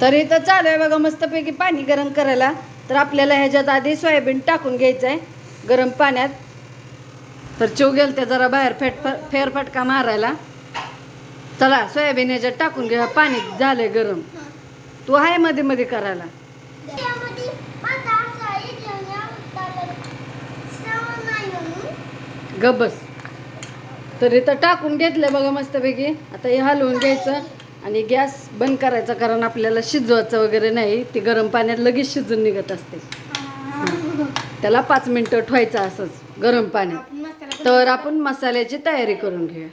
तर इथं चालू आहे बघा मस्तपैकी पाणी गरम करायला. तर आपल्याला ह्याच्यात आधी सोयाबीन टाकून घ्यायचं आहे गरम पाण्यात. तर चिव गेल त्या जरा बाहेर फेट फेरफटका मारायला. चला सोयाबीन ह्याच्यात टाकून घ्या पाणी झालंय गरम. तू आहे मध्ये मध्ये करायला. गबस तर इथं टाकून घेतलं बघा मस्तपैकी. आता हे हलवून घ्यायचं. आणि गॅस बंद करायचा कारण आपल्याला शिजवायचं वगैरे नाही ती गरम पाण्यात लगेच शिजून निघत असते. त्याला पाच मिनटं ठेवायचं असंच गरम पाण्यात. तर आपण मसाल्याची तयारी करून घेऊया.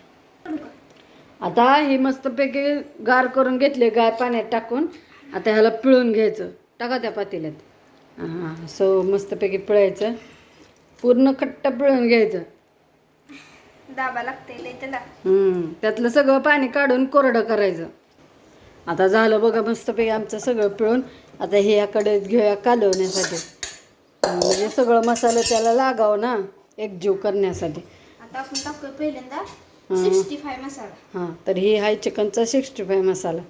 आता ही मस्तपैकी गार करून घेतले गार पाण्यात टाकून आता ह्याला पिळून घ्यायचं. टाका त्या पातेल्यात. हां सो मस्तपैकी पिळायचं. पूर्ण खट्ट पिळून घ्यायचं. दाबा लागते त्यातलं सगळं पाणी काढून कोरडं करायचं. आता झालं बघा मस्तपैकी आमचं सगळं पिळून. आता हे याकडे घेऊया कालवण्यासाठी. म्हणजे सगळं मसाला त्याला लागावं ना एकजीव करण्यासाठी. आता आपण टाकूया पहिल्यांदा हं. सिक्स्टी फाय मसाला. हां तर ही आहे चिकनचा सिक्स्टी फाय मसाला.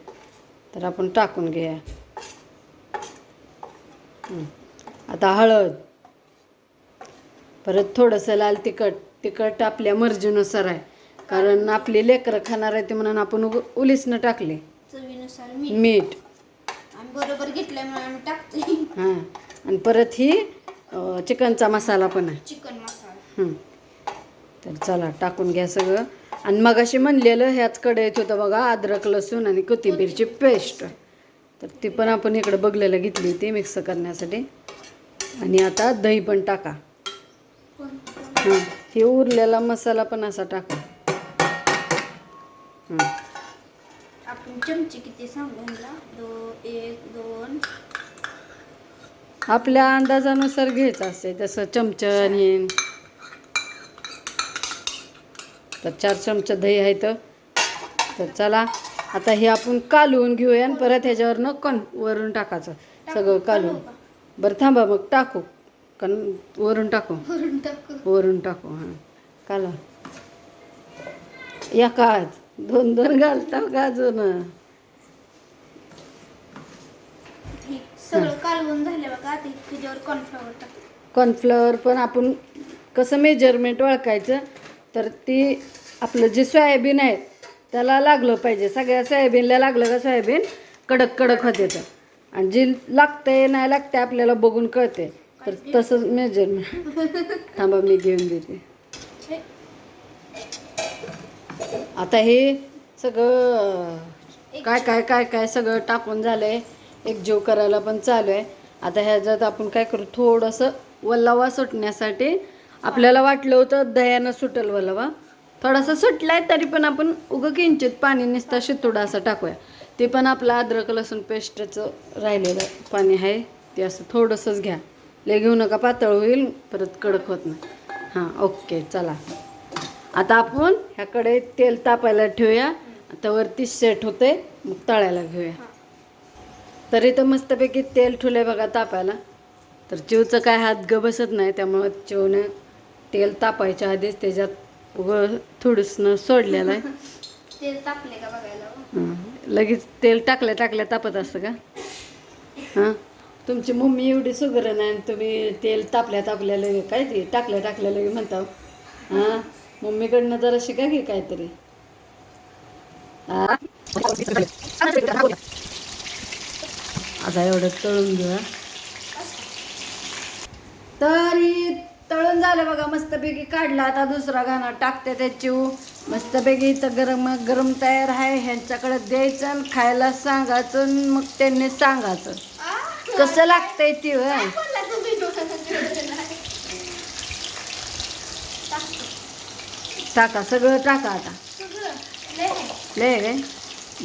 तर आपण टाकून घेऊया. आता हळद. परत थोडंसं लाल तिखट. तिखट आपल्या मर्जीनुसार आहे. कारण आपली लेकरं खाणार आहे ते म्हणून आपण उग उलीसनं टाकले. चवीनुसार मीठ. मीठ. आम्ही बरोबर घेतल्यामुळे आम्ही टाकतोय. हां. आणि परत ही अं, चिकनचा मसाला पण आहे. चिकन मसाला. हं. तर चला टाकून घ्या सगळं. आणि मगाशी म्हणलेलं ह्याच कढईत होतं बघा अद्रक लसूण आणि कोथिंबीरची पेस्ट. तर ती पण आपण इकडं बघलेलं घेतली होती मिक्स करण्यासाठी. आणि आता दही पण टाका. हां. हे उरलेला मसाला पण असा टाका. हं. आपण चमचे किती दो एक दोन. आपल्या अंदाजानुसार घ्यायचं असते जसं चमचन हे तर चार चमचे दही आहे तर चला आता हे आपण कालवून घेऊया आणि परत ह्याच्यावरनं कण वरून टाकायचं. सगळं कालवून. बरं थांबा मग टाकू. कारण वरून टाकू. भरून टाकू. वरून टाकू हां. काला. एकाच दोन दोन घालता का अजून? सगळं कालवून झालं बघा आता त्याच्यावर कॉर्नफ्लॉवर पण आपण कसं मेजरमेंट ओळखायचं तर ती आपलं जे सोयाबीन आहे त्याला लागलं पाहिजे. सगळ्या सोयाबीनला लागलं का सोयाबीन? कडक कडक होते तर आणि जी लागते नाही लागते आपल्याला बघून कळते तर तसंच मेजरमेंट थांबा मी घेऊन देते. आता हे सगळं काय काय काय काय सगळं टाकून झालंय. एक जीव करायला पण चालू आहे आता ह्याच्यात आपण काय करू थोडंसं वल्लावा सुटण्यासाठी आपल्याला वाटलं होतं दह्यानं सुटेल वल्लावा. थोडासा सुटलाय तरी पण आपण उगं किंचित पाणी नुसतं शितुडा असं टाकूया. ते पण आपलं अद्रक लसूण पेस्टचं राहिलेलं पाणी आहे ते असं थोडंसंच घ्या. लय घेऊ नका पातळ होईल परत कडक होत नाही. हां ओके चला. आता आपण ह्याकडे तेल तापायला ठेवूया. आता वरती सेट होते मग तळायला घेऊया. तरी तर मस्तपैकी तेल ठेवलंय बघा तापायला. तर चिवचं काय हात ग बसत नाही त्यामुळं चिवनं तेल तापायच्या आधीच त्याच्यात उगं थोडंसं सोडलेलं आहे. तेल तापले का बघायला? हो. हं. लगेच तेल टाकल्या टाकल्या तापत असतं का? हां. तुमची मम्मी एवढी सुगर नाही आणि तुम्ही तेल तापल्या तापल्या लगे काय ते टाकल्या टाकल्या लगे म्हणता हां. मम्मीकडनं जरा शिका घे काहीतरी. आता एवढं तळून घेऊया तरी तळून झालं बघा मस्तपैकी काढला. आता दुसरा गाणं टाकते त्याची मस्तपैकी इथं गरम गरम तयार आहे. ह्यांच्याकडे द्यायचं आणि खायला सांगायचं आणि मग त्यांनी सांगायचं. कसं लागतंय ती होय काय बोलला तुम्ही? टाकतो. टाका सगळं टाका आता. लय काय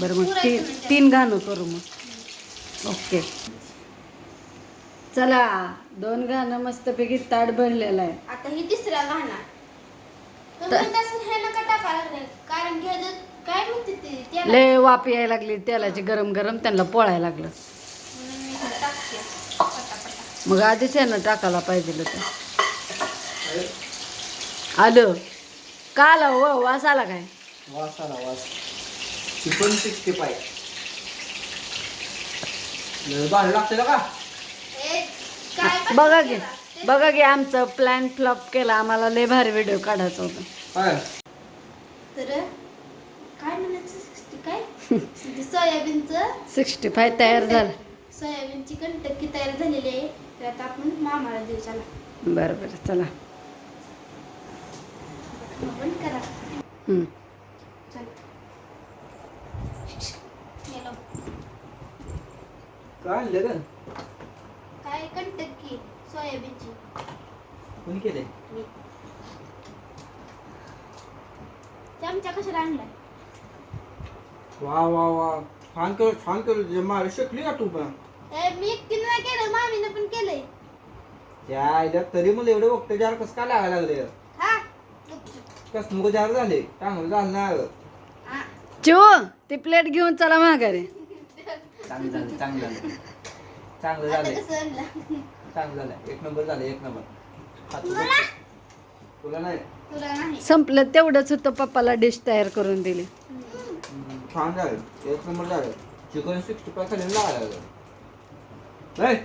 बरं मग तीन तीन गाणं करू मग. ओके. चला दोन गाणं मस्तपैकी ताट भरलेलं आहे. आता ही तिसरा गाणा हे कारण काय म्हणते ते? लय वाप यायला लागली तेलाची गरम गरम त्यांना पोळायला लागलं. मग आधीच यानं टाकायला पाहिजे होतं. आलं. का आलं हो? वास आला काय? वास आला वास. चिकन सिक्स्टी फाय लय भारी लागते का बघा की बघा की आमचं प्लॅन फ्लॉप केला. आम्हाला लय भारी व्हिडिओ काढायचा होता. तर काय म्हणायचं? काय? ते सोयाबीनचं. सिक्स्टी फाय तयार झालं. सोयाबीनची कंटकी तयार झालेली आहे? तर आता आपण मामाला देऊ चला. बरं बरं चला. करा. हम्म. गेलो. काय आणलं ग काय कंटकी सोयाबीनची. कोणी केले मी. चमचा कशाला आणलाय? वा वा वा. छान केलं छान केलं जे मला शिकली का तू पण. ए, मी एकटीनं नाही केलं मामीनं पण केलंय. त्या आईला तरी मला एवढे वक्त जार कसं काय लागायला लागले कस नको जार झाले? चांगलं झालं ना हा. चिव ती प्लेट घेऊन चला माघारी. चांगलं झालं चांगलं झालं. चांगलं आणलं? चांगलं झालं एक नंबर झालं एक नंबर. तुला? नाही? तुला नाही. संपलं तेवढंच होतं पप्पाला डिश तयार करून दिली. हम्म, छान झालं. एक नंबर झालं. चिकन सिक्स्टी फाय खाली लागलं. नाही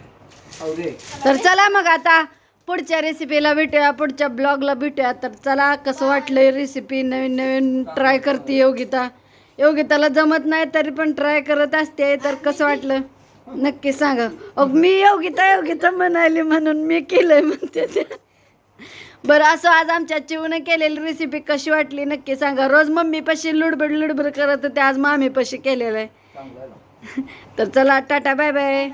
खाऊ दे. तर चला मग आता. पुढच्या रेसिपीला भेटूया पुढच्या ब्लॉगला भेटूया. तर चला कसं वाटलंय रेसिपी नवीन नवीन ट्राय करते योगिता. योगिताला जमत नाही तरी पण ट्राय करत असते. तर कसं वाटलं? नक्की सांगा. अग मी योगिता योगिता म्हणाली म्हणून मी केलंय म्हणते ते. बरं असं आज आमच्या चिवनं केलेली रेसिपी कशी वाटली? नक्की सांगा. रोज मम्मीपाशी लुडबड लुडबड करत होते आज मामीपाशी केलेलं आहे. तर चला टाटा बाय बाय